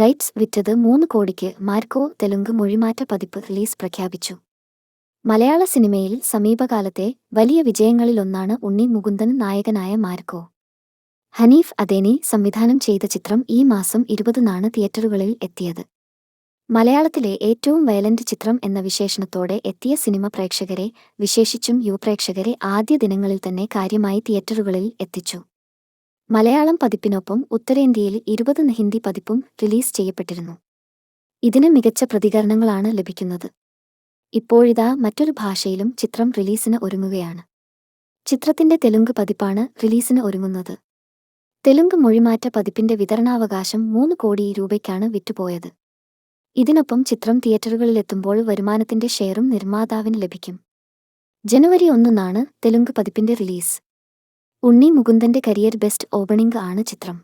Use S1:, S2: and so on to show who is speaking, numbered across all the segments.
S1: Rights വിറ്റത് മൂന്ന് കോടിക്ക് മാർക്കോ തെലുങ്ക് മൊഴിമാറ്റ പതിപ്പ് റിലീസ് പ്രഖ്യാപിച്ചു. മലയാള സിനിമയിൽ സമീപകാലത്തെ വലിയ വിജയങ്ങളിലൊന്നാണ് ഉണ്ണി മുകുന്ദൻ നായകനായ മാർക്കോ. ഹനീഫ് അദേനി സംവിധാനം ചെയ്ത ചിത്രം ഈ മാസം ഇരുപതിനാണ് തിയേറ്ററുകളിൽ എത്തിയത്. മലയാളത്തിലെ ഏറ്റവും വയലന്റ് ചിത്രം എന്ന വിശേഷണത്തോടെ എത്തിയ സിനിമ പ്രേക്ഷകരെ വിശേഷിച്ചും യുവപ്രേക്ഷകരെ ആദ്യ ദിനങ്ങളിൽ തന്നെ കാര്യമായി തിയേറ്ററുകളിൽ എത്തിച്ചു. മലയാളം പതിപ്പിനൊപ്പം ഉത്തരേന്ത്യയിൽ ഇരുപത് ഹിന്ദി പതിപ്പും റിലീസ് ചെയ്യപ്പെട്ടിരുന്നു. ഇതിന് മികച്ച പ്രതികരണങ്ങളാണ് ലഭിക്കുന്നത്. ഇപ്പോഴിതാ മറ്റൊരു ഭാഷയിലും ചിത്രം റിലീസിന് ഒരുങ്ങുകയാണ്. ചിത്രത്തിന്റെ തെലുങ്ക് പതിപ്പാണ് റിലീസിന് ഒരുങ്ങുന്നത്. തെലുങ്ക് മൊഴിമാറ്റ പതിപ്പിന്റെ വിതരണാവകാശം മൂന്ന് കോടി രൂപയ്ക്കാണ് വിറ്റുപോയത്. ഇതിനൊപ്പം ചിത്രം തിയേറ്ററുകളിലെത്തുമ്പോൾ വരുമാനത്തിന്റെ ഷെയറും നിർമ്മാതാവിന് ലഭിക്കും. ജനുവരി ഒന്നിനാണ് തെലുങ്ക് പതിപ്പിന്റെ റിലീസ്. ഉണ്ണി മുകുന്ദന്റെ കരിയർ ബെസ്റ്റ് ഓപ്പണിംഗ് ആണ് ചിത്രം.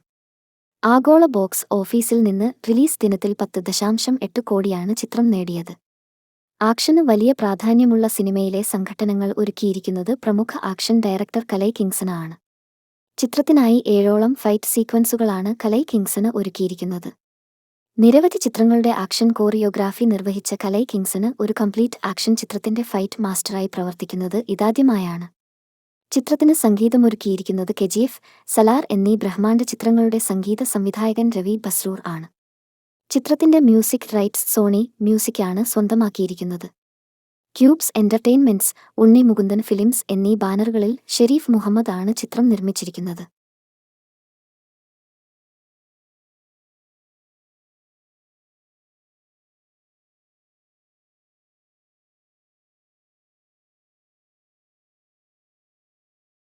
S1: ആഗോള ബോക്സ് ഓഫീസിൽ നിന്ന് റിലീസ് ദിനത്തിൽ പത്ത് ദശാംശം എട്ട് കോടിയാണ് ചിത്രം നേടിയത്. ആക്ഷന് വലിയ പ്രാധാന്യമുള്ള സിനിമയിലെ സംഘടനകൾ ഒരുക്കിയിരിക്കുന്നത് പ്രമുഖ ആക്ഷൻ ഡയറക്ടർ കലൈ കിങ്സന ആണ്. ചിത്രത്തിനായി ഏഴോളം ഫൈറ്റ് സീക്വൻസുകളാണ് കലൈ കിങ്സന് ഒരുക്കിയിരിക്കുന്നത്. നിരവധി ചിത്രങ്ങളുടെ ആക്ഷൻ കോറിയോഗ്രാഫി നിർവഹിച്ച കലൈ കിങ്സന് ഒരു കംപ്ലീറ്റ് ആക്ഷൻ ചിത്രത്തിന്റെ ഫൈറ്റ് മാസ്റ്ററായി പ്രവർത്തിക്കുന്നത് ഇതാദ്യമായാണ്. ചിത്രത്തിന് സംഗീതമൊരുക്കിയിരിക്കുന്നത് കെജിഎഫ് സലാർ എന്നീ ബ്രഹ്മാണ്ഡ ചിത്രങ്ങളുടെ സംഗീത സംവിധായകൻ രവി ബസ്രൂർ ആണ്. ചിത്രത്തിന്റെ മ്യൂസിക് റൈറ്റ്സ് സോണി മ്യൂസിക്കാണ് സ്വന്തമാക്കിയിരിക്കുന്നത്. Cubes Entertainments Unni Mukundan films എന്നീ ബാനറുകളിൽ ഷെരീഫ് മുഹമ്മദ് ആണ് ചിത്രം നിർമ്മിച്ചിരിക്കുന്നത്.